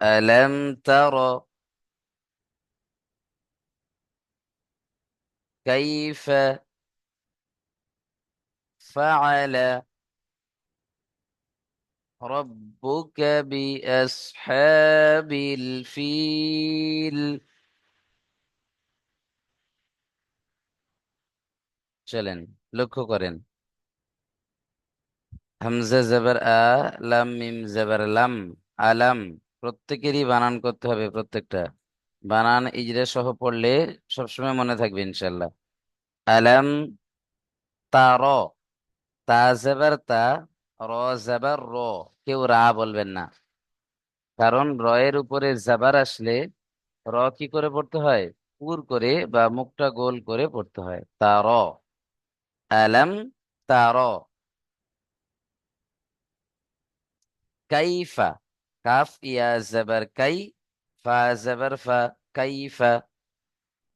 ألم تر كيف فعل ربك بأصحاب الفيل চলেন লক্ষ্য করেন হামজা জবর আ লাম মিম জবর লাম আলাম প্রত্যেকেরই বানান করতে হবে, প্রত্যেকটা। বানান ইজরা সহ পড়লে সবসময় মনে থাকবে ইনশাল্লাহ আলাম তার তা তা, র জবর র। কেউ রা বলবেন না। কারণ র এর উপরে জবর আসলে র কি করে পড়তে হয়? পুর করে বা মুখটা গোল করে পড়তে হয়। তার আলাম তার কাইফা কাফ ইয়া জবর কাই ফা জবর ফা কাইফা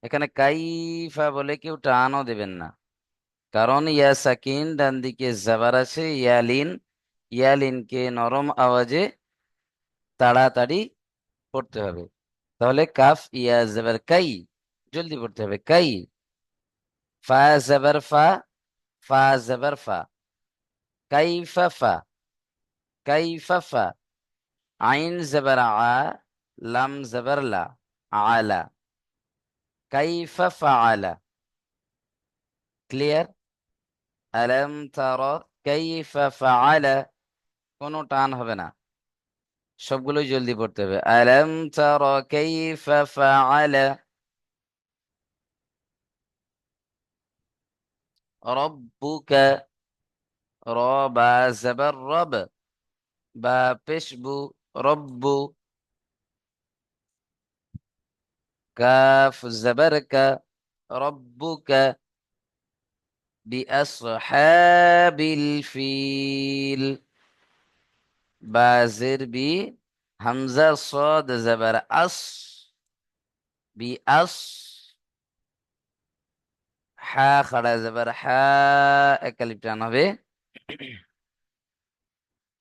এখানে কাইফা বলে কেউ টানও দেবেন না। কারণ ইয়া সাকিন, ডান দিকে জবর আছে ইয়ালিন ইয়ালিনকে নরম আওয়াজে তাড়াতাড়ি পড়তে হবে। তাহলে কাফ, ইয়া জবর কাই জলদি পড়তে হবে। কাই ফা জবর ফা ফা জবর ফা। কাইফা ফা কাইফা ফা। আইন জবর আ লাম জবর লা আলা কাইফা ফাআলা ক্লিয়ার আলম তার কাইফা ফাআলা কোনো টান হবে না। সবগুলোই জলদি পড়তে হবে। আলম তার কাইফা ফাআলা রব্বুকা র বা জবর রব বা পেশবু রব্বু কাফ জবর কা রব্বুকা বিআসহাবিল ফিল বাজের বি হামজা সদ জবর আস বি আস হা খাড়া জবর হা একালিপ টান হবে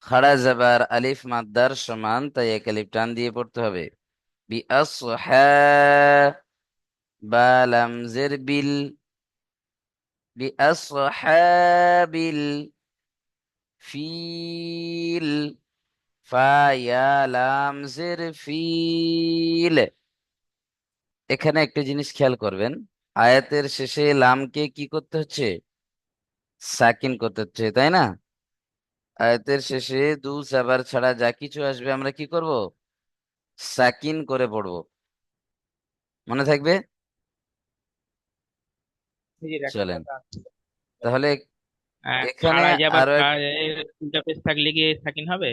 খাড়া জবর আলিফ মাদ্দার সমান, তাই একালিপ টান দিয়ে পড়তে হবে। বি বিল। বি আস বিল ফিল। ফায়ালামজের ফিল। এখানে একটা জিনিস খেয়াল করবেন, আয়াতের শেষে লামকে কি করতে হচ্ছে? সাকিন করতে হচ্ছে, তাই না? আয়াতের শেষে দু সাবার ছাড়া যা কিছু আসবে আমরা কি করব? সাকিন করে পড়ব। মনে থাকবে? চলেন। তাহলে এখানে আরও পেজ থাকলে কি সাকিন হবে?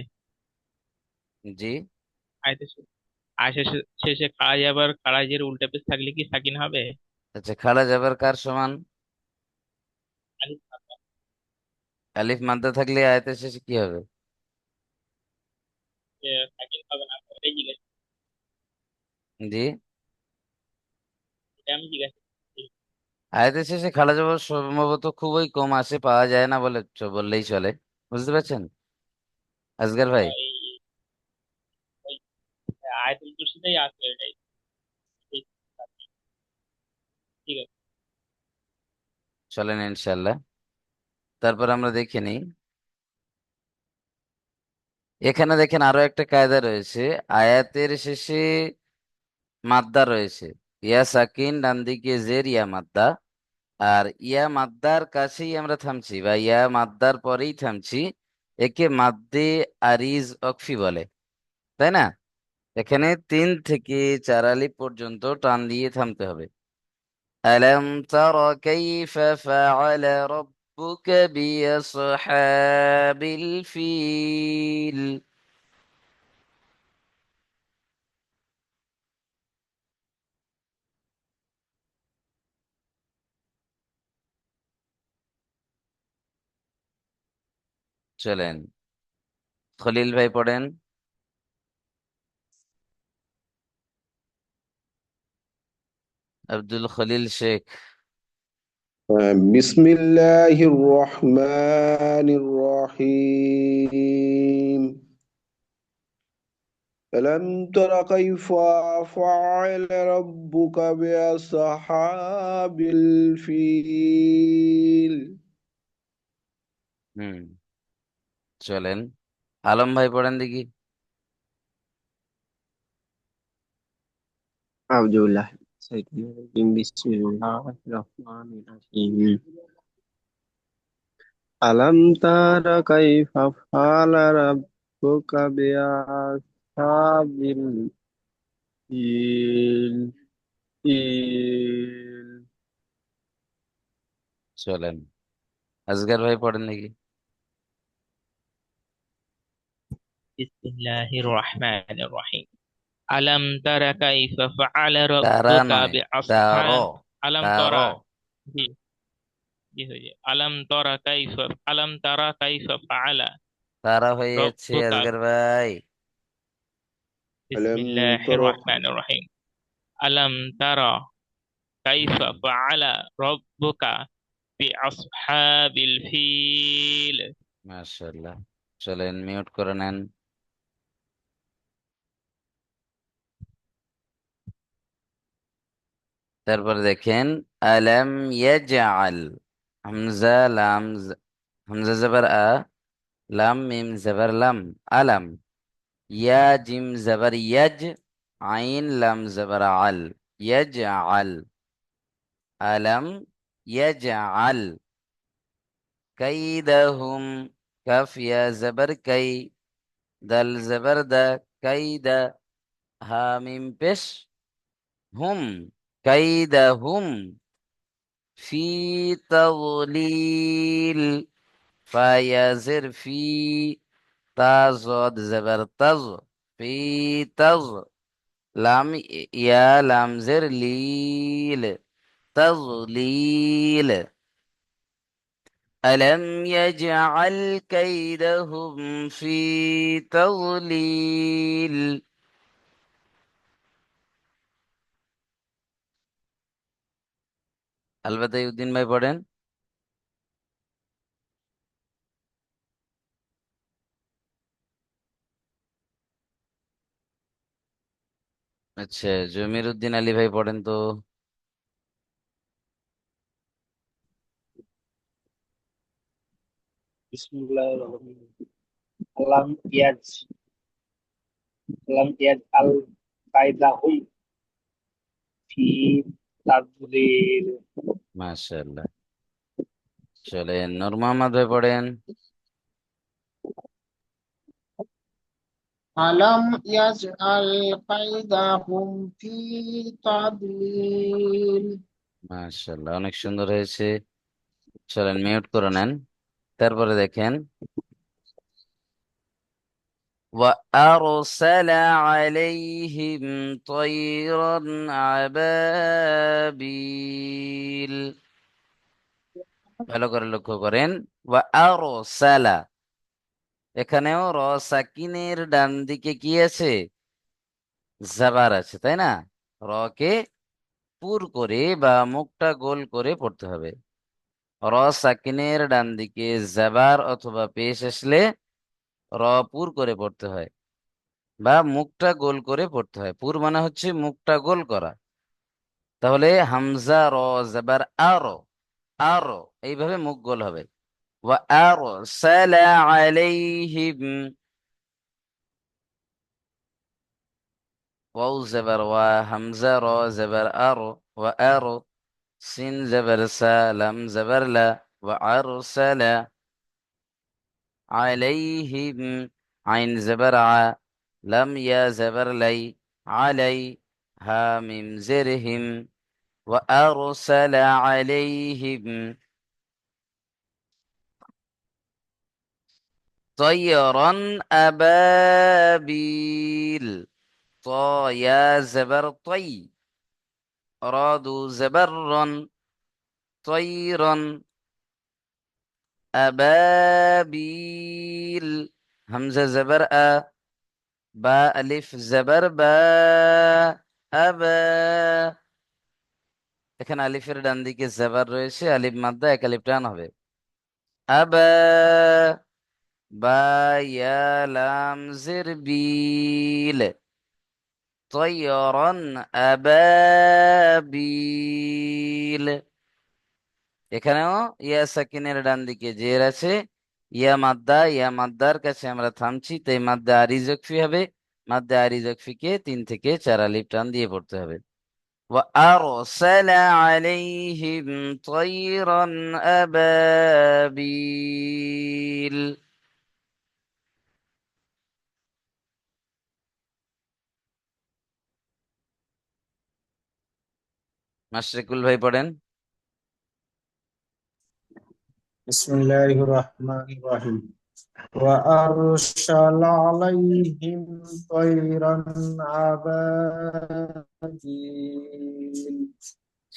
জি। আয়তের শেষে খাড়া যাবার খাড়া উল্টা পেজ থাকলে কি সাকিন হবে? আচ্ছা খাড়া যাবার কার সমান? আলিফ মাদ্দা। থাকলে আয়াতের শেষে কি হবে? জি। আয়াতের শেষে খাড়া যাবার সম্ভবত খুবই কম আসে পাওয়া যায় না বলে বললেই চলে। বুঝতে পারছেন? আসগার ভাই। আয়াতুল কুরসিতেই আছে এটাই ঠিক ঠিক আছে। চলেন ইনশাল্লাহ তারপর আমরা দেখে নিই। এখানে দেখেন আরও একটা কায়দা রয়েছে। আয়াতের শেষে মাদ্দা রয়েছে। ইয়া সাকিন, ডান দিকে জের, ইয়া মাদ্দা। আর ইয়া মাদ্দার কাছেই আমরা থামছি বা ইয়া মাদ্দার পরেই থামছি। একে মাদ্দে আরিজ অকফি বলে। তাই না? এখানে তিন থেকে চার আলি পর্যন্ত টান দিয়ে থামতে হবে। আলম তারা কাইফা ফাআলা ربك بأصحاب الفيل চলেন খলিল ভাই পড়েন আব্দুল খলিল শেখ بسم الله الرحمن الرحيم ألم تر كيف فعل ربك بأصحاب الفيل হুম চলেন আলম ভাই পড়েন দেখি أعوذ بالله আলাম তারা কাইফা ফালা রাব্বুকা বিআসাবিল ইল ইল। চলেন। আজগার ভাই পড়েন নাকি? বিসমিল্লাহির রহমানির রহিম। ألم تر كيف فعل তারা ربك নয় بأصحاب তার ألم তার ترى জি জি জি ألم تر كيف ألم ترى كيف فعل তারা হয়ে যাচ্ছে ربك আসগার ভাই بسم ألم الله تر الرحمن الرحيم ألم ترى كيف فعل ربك بأصحاب الفيل মাশাআল্লাহ চলেন মিউট করে নেন তারপরে দেখেন আলাম ইয়াজআল হামজা লাম জ- হামজা জবর আ লাম মিম জবর লাম আলাম ইয়া জিম জবর ইয়াজ আইন লাম জবর আল ইয়াজআল আলাম ইয়াজআল কাইদাহুম কাফ ইয়া জবর কাই দাল জবর দা কাইদা হা মিম পেশ হুম كيدهم في تضليل فيزر في تزد زبر تز في تز. لم يا لم زر ليل تضليل. ألم يجعل كيدهم في تضليل؟ আলবাদা উদ্দিন ভাই পড়েন। আচ্ছা জমির উদ্দিন আলী ভাই পড়েন তো। আলাম ইয়াজ আল তারদুলির মাশাআল্লাহ। চলেন নূর মোহাম্মদ ভাই পড়েন। আলম আল ইয়াজআল কাইদাহুম ফি তাদলিল। মাশাআল্লাহ অনেক সুন্দর হয়েছে। চলেন মিউট করে নেন। তারপরে দেখেন। وأرسل عليهم طيرا أبابيل ভালো করে লক্ষ্য করেন وأرسل এখানেও র সাকিনের ডান দিকে কি আছে জাবার আছে তাই না রকে পুর করে বা মুখটা গোল করে পড়তে হবে র সাকিনের ডান দিকে জাবার অথবা পেশ আসলে র পুর করে পড়তে হয় বা মুখটা গোল করে পড়তে হয়। পুর মানে হচ্ছে মুখটা গোল করা। তাহলে হামজা, র, জাবার, আর আর এইভাবে মুখ গোল হবে। আর হামজা, র আর আর, সিন, জাবার, সা, লাম, জাবার, লা আরসালা عليهم عين زبر ع لم يا زبر لي علي ها ميم زرهم وأرسل عليهم طيرا أبابيل. طايا زبر طي. أرادوا زبرا طيرا أبابيل همزة زبر أ বা আলিফ জবর বা আবা এখানে আলিফের ডান দিকে জবর রয়েছে আলিফ মাদ্দা এক আলিফ টান হবে আবা বা ইয়া লাম জির বিল طيرا أبابيل এখানেও ইয়া সাকিনের ডান দিকে জের আছে ইয়া মাদ্দা ইয়া মাদ্দার কাছে আমরা থামছি তাই মাদ্দা আরি জকফি হবে মাদ্দা আরি জকফিকে তিন থেকে চার আলিফ টান দিয়ে পড়তে হবে وأرسل عليهم طيرا أبابيل মাশরিকুল ভাই পড়েন بسم الله الرحمن الرحيم وأرسل عليهم طيرا أبابيل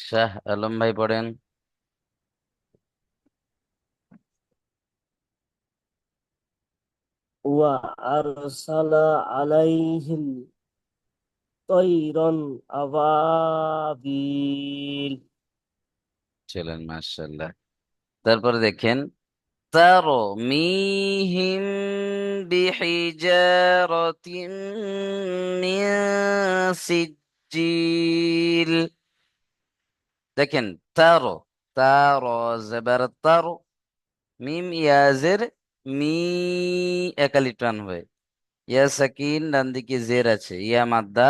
শাহ আলম ভাই পড়েন وأرسل عليهم طيرا أبابيل চলেন মাশাআল্লাহ তারপরে দেখেন ترميهم بحجارة من سجيل দেখেন তারো তারো জবর তারো মিম ইয়াজের মি একালি টান হয় ইয়া সাকিন ডান দিকে জের আছে ইয়া মাদ্দা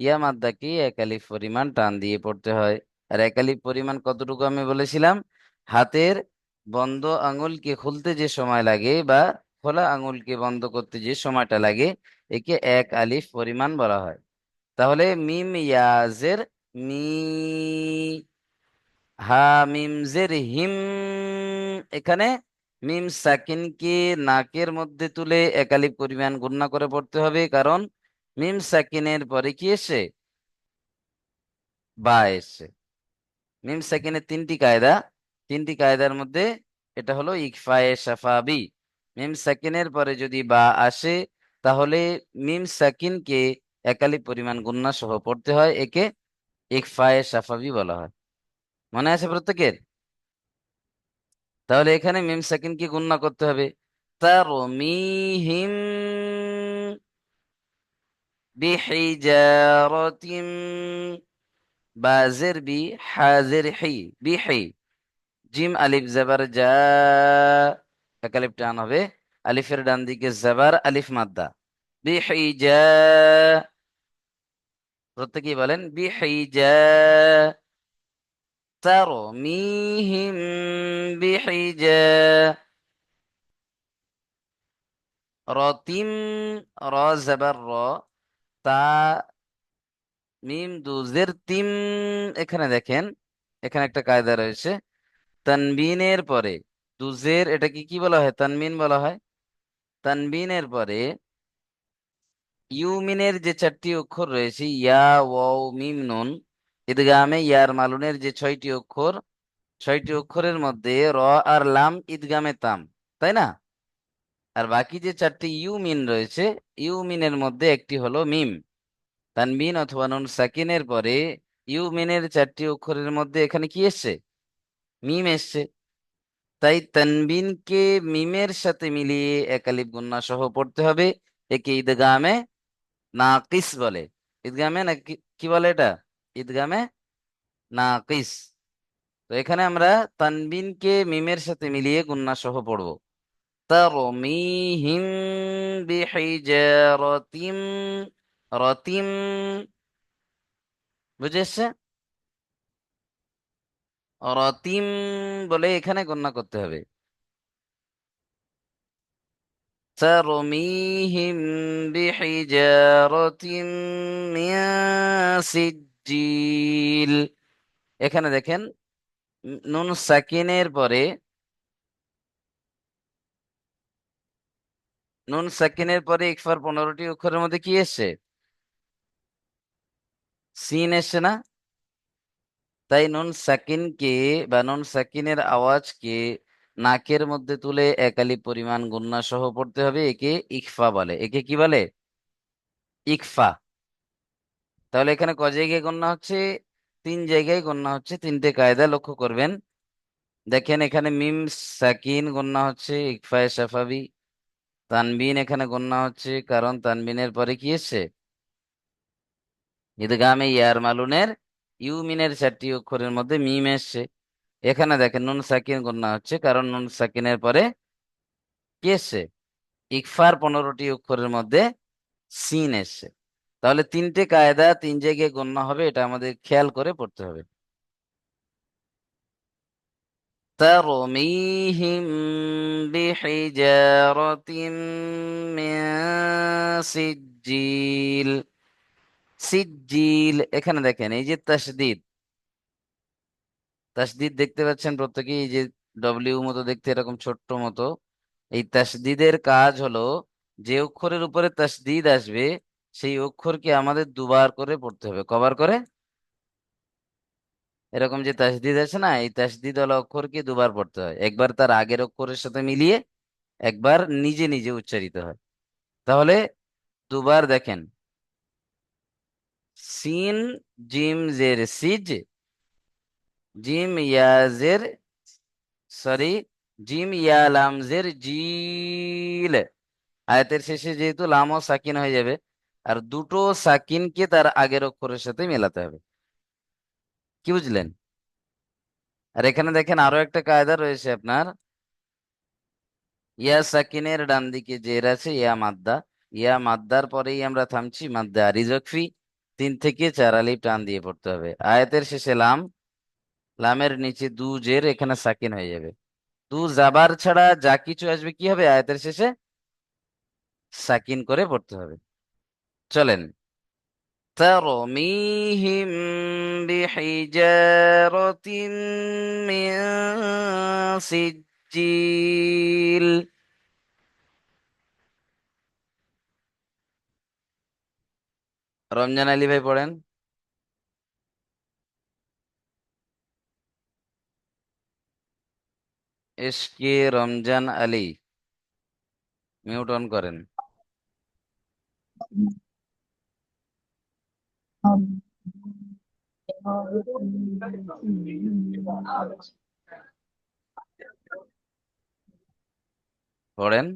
ইয়া মাদ্দাকে একালিফ পরিমাণ টান দিয়ে পড়তে হয় আর একালিফ পরিমাণ কতটুকু আমি বলেছিলাম হাতের বন্ধ আঙুলকে খুলতে যে সময় লাগে বা খোলা আঙুলকে বন্ধ করতে যে সময়টা লাগে, একে এক আলিফ পরিমাণ বলা হয়। তাহলে মিম ইয়াজের মি, হা মিম জের হিম, এখানে মিম সাকিনকে নাকের মধ্যে তুলে একালিফ পরিমাণ গণনা করে পড়তে হবে, কারণ মিম সাকিনের পরে কি এসে? বা এসে। মিম সাকিনের তিনটি কায়দা তিনটি কায়দার মধ্যে এটা হলো ইকফায়ে সাফাবি মিম সাকিনের পরে যদি বা আসে, তাহলে মিম সাকিনকে একালিফ পরিমাণ গুন্না সহ পড়তে হয়, একে ইকফায়ে সাফাবি বলা হয়। মনে আছে প্রত্যেকের? তাহলে এখানে মিম সাকিনকে গুন্না করতে হবে? তারমিহিম বিহিজারাতিম বাজের বি হাজের হি বিহি। জিম আলিফ জাবার যা এক আলিফ টান হবে আলিফের ডান দিকে জাবার আলিফ মাদ্দা বিহিজা প্রত্যেকেই বলেন বিহিজা ترميهم بحجارة را زبر را তা মিম দুজের তিম এখানে দেখেন এখানে একটা কায়দা রয়েছে তানবিনের পরে, দুজের এটাকে কি বলা হয়? তানবিন বলা হয়। তানবিনের পরে, ইউমিনের যে চারটি অক্ষর রয়েছে, ইয়া, ওয়াও, মিম, নুন ঈদগামে ইয়ার মালুনের যে ছয়টি অক্ষর, ছয়টি অক্ষরের মধ্যে র আর লাম ঈদগামে তাম, তাই না? আর বাকি যে চারটি ইউমিন রয়েছে, ইউমিনের মধ্যে একটি হলো মিম। তানবিন অথবা নুন সাকিনের পরে, ইউমিনের চারটি অক্ষরের মধ্যে এখানে কি এসছে? মিম এসছে তাই তানবিনকে মিমের সাথে মিলিয়ে একালিফ গুন্না সহ পড়তে হবে। একে ঈদগামে নাকিস বলে। ঈদগামে না কি- কি বলে এটা? ঈদগামে নাকিস। তো এখানে আমরা তানবিনকে মিমের সাথে মিলিয়ে গুন্না সহ পড়ব। তারমিহিম বিহিজারাতিম, রতিম বুঝে এসছে রতিম বলে এখানে গণ্য করতে হবে ترميهم بحجارة من سجيل এখানে দেখেন উম, নুন সাকিনের পরে নুন সাকিনের পরে ইকফার পনেরোটি অক্ষরের মধ্যে কি এসছে সিন এসছে না তাই নুন সাকিনকে বা নুন সাকিনের আওয়াজকে নাকের মধ্যে তুলে একালি পরিমাণ গুন্না সহ পড়তে হবে, একে ইকফা বলে। একে কি বলে? ইকফা। তাহলে এখানে ক জায়গায় গণ্য হচ্ছে? তিন জায়গায় গণ্য হচ্ছে। তিনটে কায়দা লক্ষ্য করবেন। দেখেন এখানে মিম, সাকিন গণ্য হচ্ছে, ইকফায়ে সাফাবি তানবিন এখানে গণ্য হচ্ছে, কারণ তানবিনের পরে কি এসছে? ঈদগামে ইয়ার মালুনের ইউমিনের চারটি অক্ষরের মধ্যে মিম এসছে এখানে দেখেন নুন সাকিন গণ্য হচ্ছে কারণ নুন সাকিনের পরে কি এসছে ইকফার পনেরোটি অক্ষরের মধ্যে সিন এসছে তাহলে তিনটে কায়দা তিন জায়গায় গণ্য হবে এটা আমাদের খেয়াল করে পড়তে হবে ترميهم بحجارة من سجيل সিজিল এখানে দেখেন, এই যে তাসদিদ। তাসদিদ দেখতে পাচ্ছেন প্রত্যেকেই, এই যে ডব্লিউ মতো দেখতে এরকম ছোট্ট মতো। এই তাসদিদের কাজ হলো, যে অক্ষরের উপরে তাসদিদ আসবে, সেই অক্ষরকে আমাদের দুবার করে পড়তে হবে। কবার করে? এরকম যে তাসদিদ আছে না, এই তাসদিদ ওয়ালা অক্ষরকে দুবার পড়তে হয়। একবার তার আগের অক্ষরের সাথে মিলিয়ে, একবার নিজে নিজে উচ্চারিত হয়। তাহলে দুবার দেখেন সিন জিম জের সিজ জিম ইয়াজের সরি জিম ইয়া লাম জের জিল। আয়াতের শেষে যেহেতু লামও সাকিন হয়ে যাবে, আর দুটো সাকিনকে তার আগের অক্ষরের সাথে মেলাতে হবে। কি বুঝলেন? আর এখানে দেখেন আরও একটা কায়দা রয়েছে আপনার। ইয়া সাকিনের ডান দিকে জের আছে, ইয়া মাদ্দা। ইয়া মাদ্দার পরেই আমরা থামছি, মাদ্দা রিজকফি তিন থেকে চার আলিফ টান দিয়ে পড়তে হবে আয়াতের শেষে লাম লামের নিচে দু জের এখানে সাকিন হয়ে যাবে দু জাবার ছাড়া যা কিছু আসবে কি হবে আয়াতের শেষে সাকিন করে পড়তে হবে চলেন ترميهم بحجارة من سجيل রমজান আলী ভাই পড়েন। SK Ramzan Ali mute on করেন। পড়েন।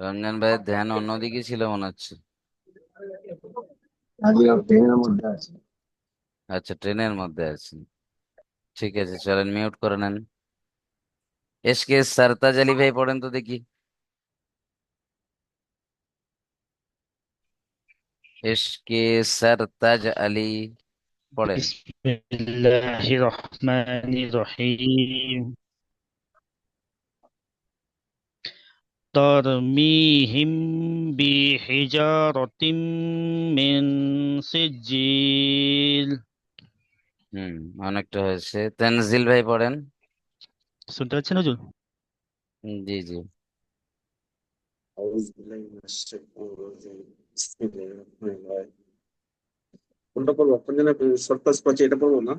রমজান ভাইয়ের ধ্যান অন্যদিকে ছিল মনে হচ্ছে। আচ্ছা ট্রেনের মধ্যে আছেন। ঠিক আছে, চলেন মিউট করে নেন। এসকে সারতাজ আলী ভাই, পড়েন তো দেখি। এসকে সারতাজ আলী পড়েন بسم الله الرحمن الرحيم ترميهم بحجارة من سجيل হুম অনেকটা হয়েছে তানজিল ভাই পড়েন শুনতে পাচ্ছেন হুজুর হুম, জি জি أعوذ بالله من الشيطان الرجيم بسم الله الرحمن الرحيم কোনটা পড়ব? আপনার জন্য শর্ট পাচ্ছি এটা পড়ব না?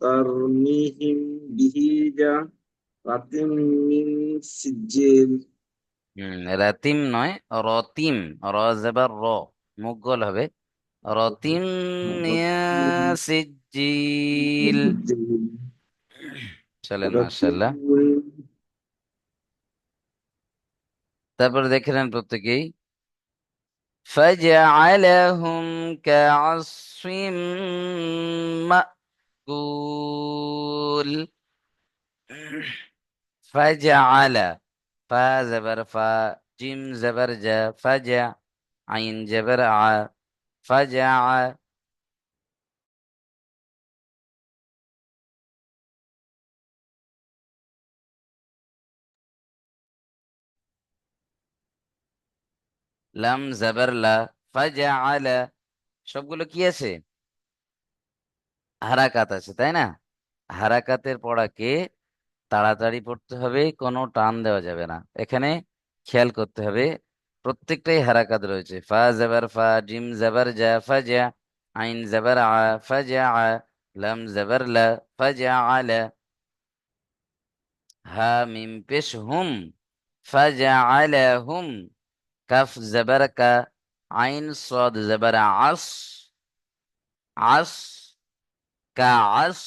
তারমিহিম বিহিজা রাতিম মিন নয় রতিম র জবর র মুখ গোল হবে। রতিম সিজিল চলেন মাশাআল্লাহ। তারপর দেখে নেন প্রত্যেকেই। فجعلهم كعصف مأكول. فجعل فا زبر فا جيم زبر جا فجع عين زبر ع فجع লাম জাবার লা ফাজআলা, সবগুলো কি আছে? হারাকাত আছে, তাই না? হারাকাতের পড়াকে তাড়াতাড়ি পড়তে হবে, কোনো টান দেওয়া যাবে না। এখানে খেয়াল করতে হবে, প্রত্যেকটাই হারাকাত রয়েছে। ফা জাবার ফা, জিম জাবার জা, ফাজা, আইন জাবার আ ফা ফাজা আ, লাম জাবার লা ফা ফাজা আলা হা, মিম পেশ হুম ফা ফাজা আলা হুম। কাফ জাবার কা আইন صاد জাবার আস আস কা আস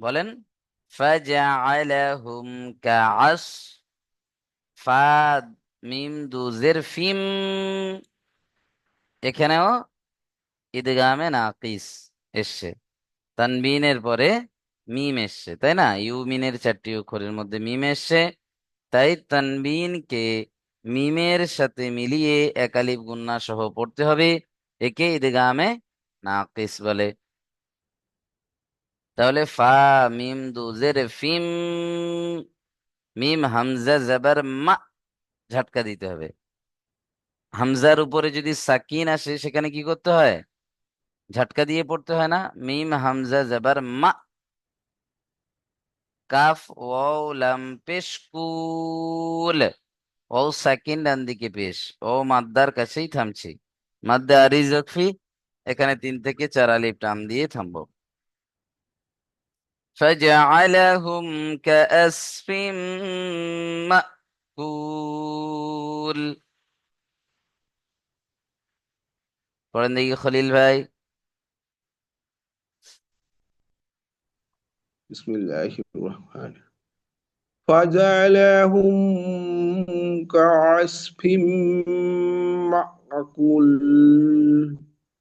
বলেন ফাজআলাহুম কাআস ফা মিম দুজের ফিম এখানেও ইদগামে নাকিস এসছে তানবিনের পরে মিম এসছে তাই না ইউমিনের চারটি অক্ষরের মধ্যে মিম এসছে তাই তানবিনকে মিমের সাথে মিলিয়ে একালিফ গুন্না সহ পড়তে হবে। একে ইদগামে নাকিস বলে। তাহলে ফা, মিম দুজের ফিম, মিম, হামজা, জাবার, মা ঝটকা দিতে হবে। হামজার উপরে যদি সাকিন আসে, সেখানে কি করতে হয়? ঝটকা দিয়ে পড়তে হয় না। মিম, হামজা, জাবার, মা। কাফ, ওয়াও, লাম, পেশ, কুল। ও সাকিন ডান দিকে পেশ ও মাদ্দার কাছেই থামছি মাদ্দা আরিজ রকফি এখানে তিন থেকে চার আলিফ টান দিয়ে থামবো فجعلهم كأسف مأكول পড়েন দেখি খলিল ভাই بسم الله الرحمن فجعلهم كعصف معقول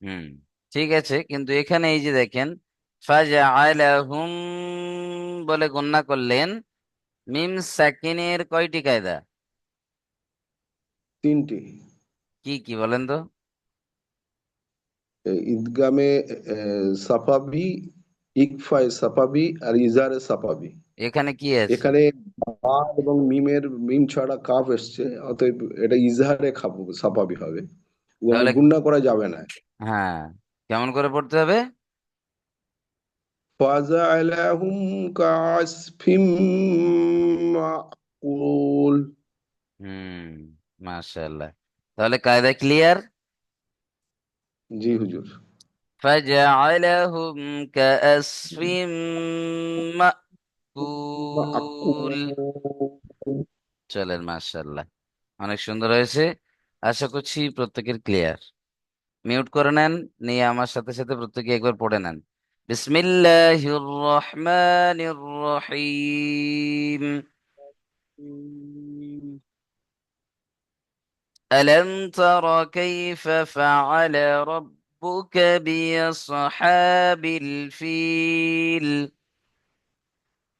হুম ঠিক আছে কিন্তু এখানে এই যে দেখেন ফাজআলাহুম বলে গণ্যা করলেন মিম সাকিনের কয়টি কায়দা তিনটি কি কি বলেন তো এ, ঈদগামে এ, সাফাবি ইকফায় সাফাবি আর ইজারে সাফাবি এখানে কি আছে এখানে বা এবং মিমের মিম ছাড়া কাফ এসছে অতএব এটা ইজহারে খাব সাফাবি হবে তাহলে গুণা করা যাবে না হ্যাঁ কেমন করে পড়তে হবে فجعلهم كعصف معقول হুম মাশাআল্লাহ তাহলে কায়দা ক্লিয়ার জি হুজুর فجعلهم كأسف মাকুল চলেন মাশাআল্লাহ অনেক সুন্দর হয়েছে আশা করছি প্রত্যেকের ক্লিয়ার মিউট করে নেন নিয়ে আমার সাথে সাথে প্রত্যেকে একবার পড়ে নেন বিসমিল্লাহির রহমানির রহিম ألم تر كيف فعل ربك بأصحاب الفيل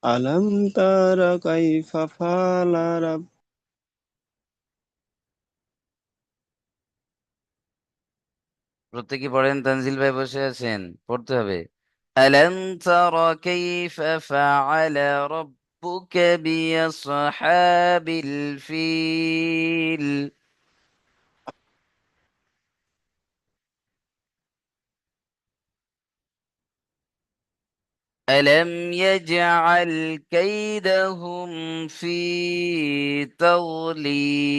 ألم تر كيف فعل رب প্রত্যেকে পড়েন তানজিল ভাই বসে আছেন পড়তে হবে ألم تر كيف فعل ربك بأصحاب الفيل ألم يجعل كيدهم في تضليل؟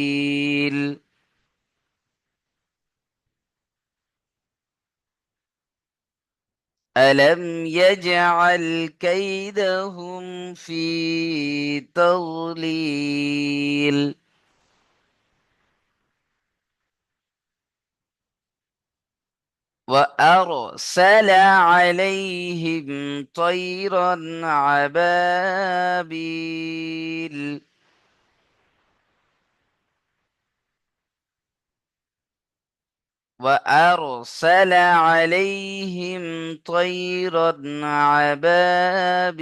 ألم يجعل كيدهم في تضليل؟ وأرسل عليهم طيرا عبابيل. وأرسل عليهم طيرا عبابيل.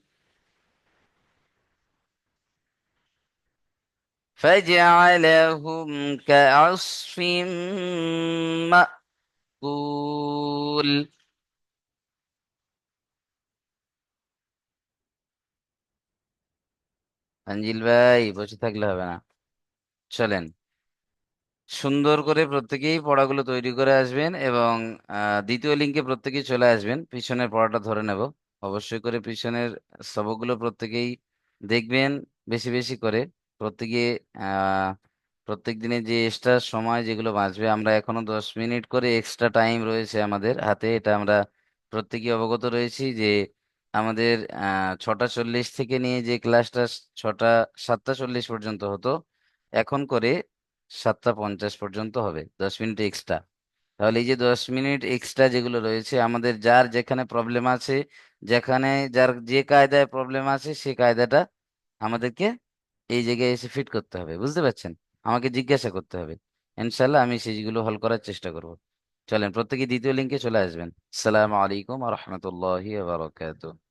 فجعلهم كعصف مأكول আঞ্জিল ভাই বসে থাকলে হবে না চলেন সুন্দর করে প্রত্যেকেই পড়াগুলো তৈরি করে আসবেন এবং আহ, দ্বিতীয় লিঙ্কে প্রত্যেকেই চলে আসবেন পিছনের পড়াটা ধরে নেব অবশ্যই করে পিছনের সবকগুলো প্রত্যেকেই দেখবেন বেশি বেশি করে প্রত্যেকে প্রত্যেক দিনে যে এক্সট্রা সময় যেগুলো বাঁচবে, আমরা এখনও দশ মিনিট করে এক্সট্রা টাইম রয়েছে আমাদের হাতে। এটা আমরা প্রত্যেকে অবগত রয়েছি যে, আমাদের ছটা চল্লিশ থেকে নিয়ে যে ক্লাসটা ছটা, সাতটা চল্লিশ পর্যন্ত হতো, এখন করে সাতটা পঞ্চাশ পর্যন্ত হবে, দশ মিনিট এক্সট্রা তাহলে এই যে দশ মিনিট এক্সট্রা যেগুলো রয়েছে, আমাদের যার যেখানে প্রবলেম আছে, যেখানে যার যে কায়দায় প্রবলেম আছে, সে কায়দাটা আমাদেরকে এই জায়গায় এসে ফিট করতে হবে, বুঝতে পারছেন? আমাকে জিজ্ঞাসা করতে হবে। ইনশাল্লাহ আমি সেইগুলো হল করার চেষ্টা করব। চলেন, প্রত্যেকে দ্বিতীয় লিঙ্কে চলে আসবেন। আসসালামু আলাইকুম রহমতুল্লাহি বারাকাতুহু।